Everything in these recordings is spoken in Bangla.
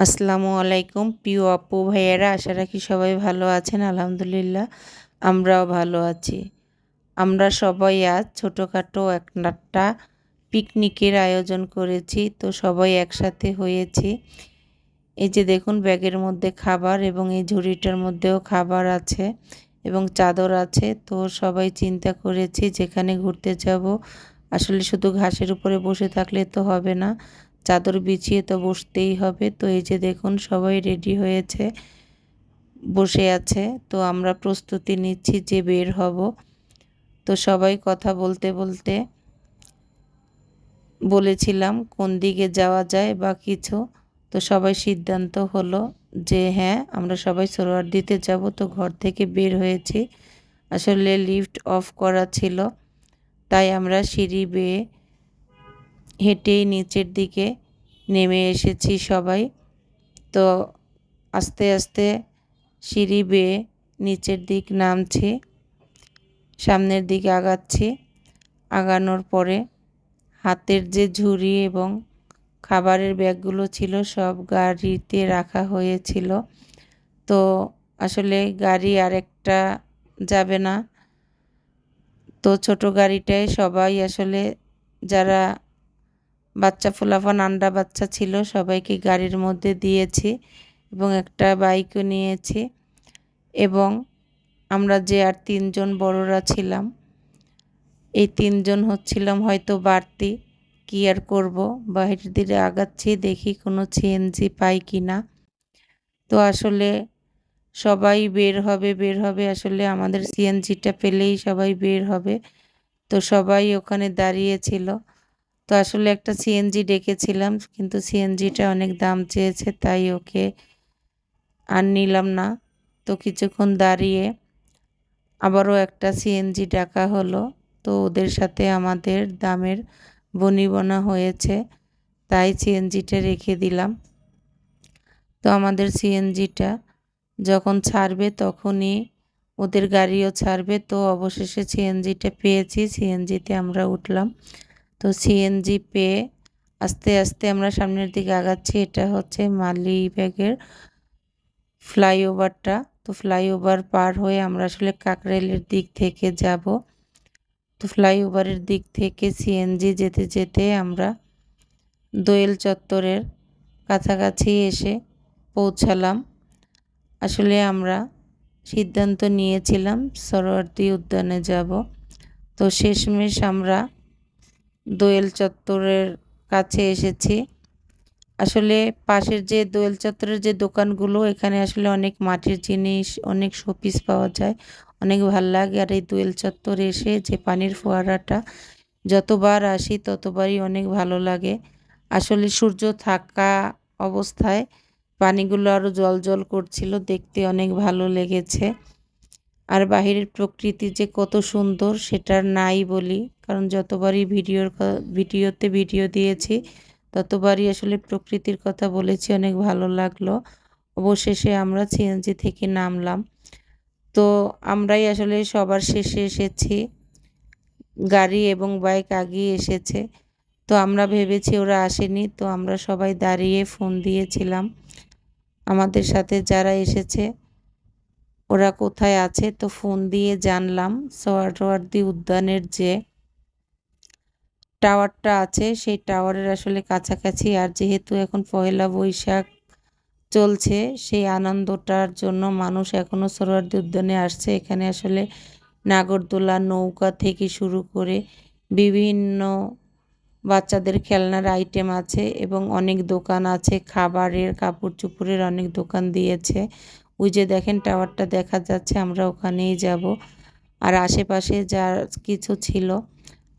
আসসালামু আলাইকুম। প্রিয় আপু, ভাইয়েরা, আশা রাখি সবাই ভালো আছেন, আলহামদুলিল্লাহ। আমরাও ভালো আছি। আমরা সবাই আজ ছোটোখাটো একটা পিকনিকের আয়োজন করেছি, তো সবাই একসাথে হয়েছি। এই যে দেখুন, ব্যাগের মধ্যে খাবার এবং এই ঝুড়িটার মধ্যেও খাবার আছে এবং চাদর আছে, তো সবাই চিন্তা করেছি যেখানে ঘুরতে যাব। আসলে শুধু ঘাসের উপরে বসে থাকলে তো হবে না। চাদর বিছিয়ে তো বসতেই হবে। তো এই যে দেখুন, সবাই রেডি হয়েছে, বসে আছে। তো আমরা প্রস্তুতি নিচ্ছি যে বের হব। তো সবাই কথা বলতে বলতে বলেছিলাম কোন দিকে যাওয়া যায় বা কিছু। তো সবাই সিদ্ধান্ত হলো যে হ্যাঁ আমরা সবাই সরোয়ার দিতে যাব। তো ঘর থেকে বের হয়েছি। আসলে লিফট অফ করা ছিল, তাই আমরা সিঁড়ি বেয়ে হেঁটেই নিচের দিকে নেমে এসেছি সবাই। তো আস্তে আস্তে সিঁড়ি বেয়ে নিচের দিক নামছি, সামনের দিকে আগাচ্ছি। আগানোর পরে হাতের যে ঝুড়ি এবং খাবারের ব্যাগগুলো ছিল সব গাড়িতে রাখা হয়েছিল। তো আসলে গাড়ি আরেকটা যাবে না। তো ছোট গাড়িটায় সবাই আসলে যারা বাচ্চা ফোলাফান, আন্ডা বাচ্চা ছিল, সবাইকে গাড়ির মধ্যে দিয়েছি এবং একটা বাইকও নিয়েছি এবং আমরা যে আর তিনজন বড়রা ছিলাম, এই তিনজন হচ্ছিলাম হয়তো বাড়তি, কী আর করব? বাহিরের দিকে আগাচ্ছি, দেখি কোনো সিএনজি পাই কি না তো আসলে সবাই বের হবে বের হবে, আসলে আমাদের সিএনজিটা পেলেই সবাই বের হবে। তো সবাই ওখানে দাঁড়িয়েছিল তো আসলে একটা সিএনজি ডেকেছিলাম, কিন্তু সিএনজিটা অনেক দাম চেয়েছে, তাই ওকে আর নিলাম না। তো কিছুক্ষণ দাঁড়িয়ে আবারও একটা সিএনজি ডাকা হলো, তো ওদের সাথে আমাদের দামের বনিবনা হয়েছে, তাই সিএনজিটা রেখে দিলাম। তো আমাদের সিএনজিটা যখন ছাড়বে তখনই ওদের গাড়িও ছাড়বে, তো অবশেষে সিএনজিটা পেয়েছি সিএনজিতে আমরা উঠলাম। তো সিএনজি পেয়ে আস্তে আস্তে আমরা সামনের দিকে আগাচ্ছি। এটা হচ্ছে মালিবাগের ফ্লাইওভারটা। তো ফ্লাইওভার পার হয়ে আমরা আসলে কাকরাইলের দিক থেকে যাব। তো ফ্লাইওভারের দিক থেকে সিএনজি যেতে যেতে আমরা দোয়েল চত্বরের কাছাকাছি এসে পৌঁছালাম। আসলে আমরা সিদ্ধান্ত নিয়েছিলাম সরোয়ার্দী উদ্যানে যাব। তো শেষমেশ আমরা দোয়েল চত্বরের কাছে এসেছি। আসলে পাশের যে দোয়েল চত্বরের যে দোকানগুলো, এখানে আসলে অনেক মাটির জিনিস, অনেক শোপিস পাওয়া যায়। অনেক ভালো লাগে। আর এই দোয়েল চত্বর এসে যে পানির ফোয়ারাটা, যতবার আসি ততবারই অনেক ভালো লাগে। আসলে সূর্য থাকা অবস্থায় পানিগুলো আরও জল জল করছিল, দেখতে অনেক ভালো লেগেছে। আর বাহিরের প্রকৃতি যে কত সুন্দর সেটার নাই বলি। কারণ যতবারই ভিডিওর ভিডিওতে ভিডিও দিয়েছি, ততবারই আসলে প্রকৃতির কথা বলেছি, অনেক ভালো লাগল। অবশেষে আমরা সিএনজি থেকে নামলাম। তো আমরাই আসলে সবার শেষে এসেছি। গাড়ি এবং বাইক আগিয়ে এসেছে। তো আমরা ভেবেছি ওরা আসেনি, তো আমরা সবাই দাঁড়িয়ে ফোন দিয়েছিলাম। আমাদের সাথে যারা এসেছে ওরা কোথায় আছে তো ফোন দিয়ে জানলাম। সোয়ারওয়ার্দি উদ্যানের যে টাওয়ারটা আছে, সেই টাওয়ারের আসলে কাছাকাছি। আর যেহেতু এখন পয়লা বৈশাখ চলছে, সেই আনন্দটার জন্য মানুষ এখনও সোহরাওয়ার্দী উদ্যানে আসছে। এখানে আসলে নাগরদোলা নৌকা থেকে শুরু করে বিভিন্ন বাচ্চাদের খেলনার আইটেম আছে এবং অনেক দোকান আছে। খাবারের কাপড় চুপড়ের অনেক দোকান দিয়েছে। ওই যে দেখেন টাওয়ারটা দেখা যাচ্ছে, আমরা ওখানেই যাব। আর আশেপাশে যা কিছু ছিল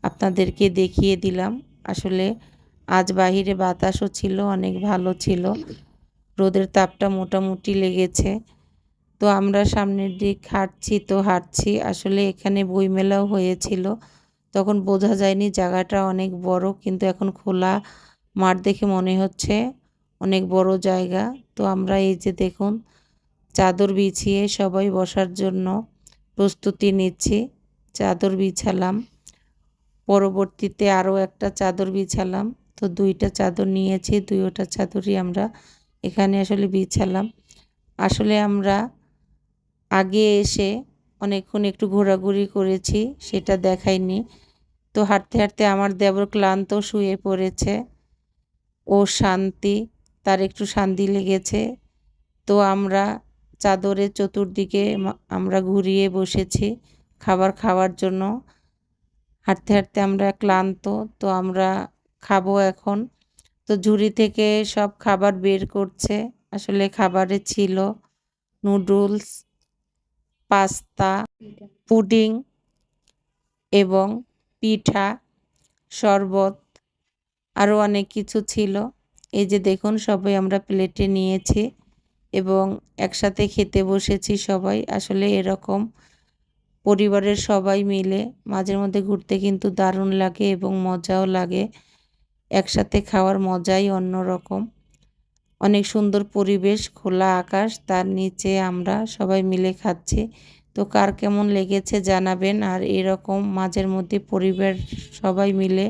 আপনাদেরকে দেখিয়ে দিলাম। আসলে আজ বাহিরে বাতাসও ছিল, অনেক ভালো ছিল। রোদের তাপটা মোটামুটি লেগেছে। তো আমরা সামনের দিক হাঁটছি, তো হাঁটছি। আসলে এখানে বইমেলাও হয়েছিল। তখন বোঝা যায়নি জায়গাটা অনেক বড়, কিন্তু এখন খোলা মাঠ দেখে মনে হচ্ছে অনেক বড় জায়গা। তো আমরা এই যে দেখুন চাদর বিছিয়ে সবাই বসার জন্য প্রস্তুতি নিচ্ছি। চাদর বিছালাম। পরবর্তীতে আরও একটা চাদর বিছালাম। তো দুইটা চাদর নিয়েছি, দুইটা চাদরই আমরা এখানে আসলে বিছালাম। আসলে আমরা আগে এসে অনেকক্ষণ একটু ঘোরাঘুরি করেছি, সেটা দেখাইনি। তো হাঁটতে হাঁটতে আমার দেবর ক্লান্ত শুয়ে পড়েছে। ও শান্তি, তার একটু শান্তি লেগেছে। তো আমরা চাদরের চতুর্দিকে আমরা ঘুরিয়ে বসেছি খাবার খাওয়ার জন্য। হাঁটতে হাঁটতে আমরা ক্লান্ত, তো আমরা খাব এখন। তো ঝুড়ি থেকে সব খাবার বের করছে, আসলে খাবারে ছিল নুডলস, পাস্তা, পুডিং এবং পিঠা, শরবত আরও অনেক কিছু ছিল। এই যে দেখুন, সবাই আমরা প্লেটে নিয়েছি। এবং একসাথে খেতে বসেছি সবাই। আসলে এরকম পরিবারের সবাই মিলে মাঝের মধ্যে ঘুরতে কিন্তু দারুণ লাগে এবং মজাও লাগে। একসাথে খাওয়ার মজাই অন্যরকম। অনেক সুন্দর পরিবেশ, খোলা আকাশ, তার নিচে আমরা সবাই মিলে খাচ্ছি। তো কার কেমন লেগেছে জানাবেন। আর এরকম মাঝের মধ্যে পরিবার সবাই মিলে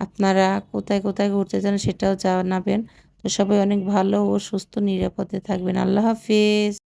আপনারা কোথায় কোথায় ঘুরতে যান সেটাও জানাবেন। তো সবাই অনেক ভালো ও সুস্থ নিরাপদে থাকবেন। আল্লাহ হাফিজ।